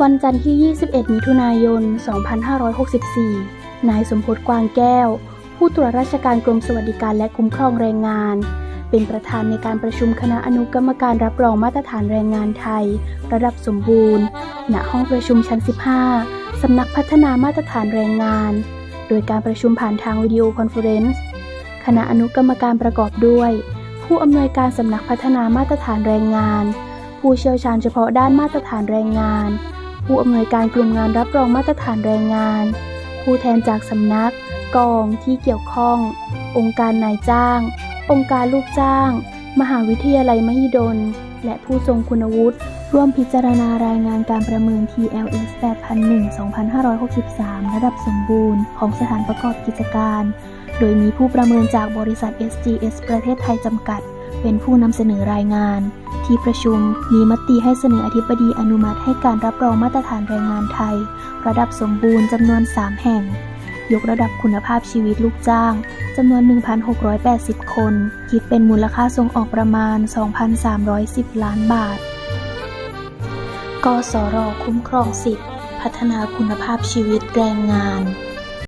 วันจันทร์ที่ 21 มิถุนายน 2564 นายสมพศกวางแก้ว ผู้ตรวจราชการกรมสวัสดิการและคุ้มครองแรงงาน เป็นประธานในการประชุมคณะอนุกรรมการรับรองมาตรฐานแรงงานไทย ระดับสมบูรณ์ ณ ห้องประชุมชั้น 15 สำนักพัฒนามาตรฐานแรงงาน โดยการประชุมผ่านทางวิดีโอคอนเฟอเรนซ์ คณะอนุกรรมการประกอบด้วย ผู้อำนวยการสำนักพัฒนามาตรฐานแรงงาน ผู้เชี่ยวชาญเฉพาะด้านมาตรฐานแรงงาน ผู้อำนวยการกลุ่มงานรับรองมาตรฐานแรงงาน ผู้แทนจากสำนัก กองที่เกี่ยวข้อง องค์การนายจ้าง องค์การลูกจ้าง มหาวิทยาลัยมหิดล และผู้ทรงคุณวุฒิร่วมพิจารณารายงานการประเมิน TLS 8001-2563 ระดับสมบูรณ์ของสถานประกอบกิจการ โดยมีผู้ประเมินจากบริษัท SGS ประเทศไทยจำกัด เป็นผู้นำเสนอรายงาน ที่ประชุมมีมติให้เสนออธิบดีอนุมัติให้การรับรองมาตรฐานแรงงานไทย ระดับสมบูรณ์จำนวน 3 แห่ง ยกระดับคุณภาพชีวิตลูกจ้างจำนวน 1,680 คน คิดเป็นมูลค่าส่งออกประมาณ 2,310 ล้านบาท กสร คุ้มครองสิทธิพัฒนาคุณภาพชีวิตแรงงาน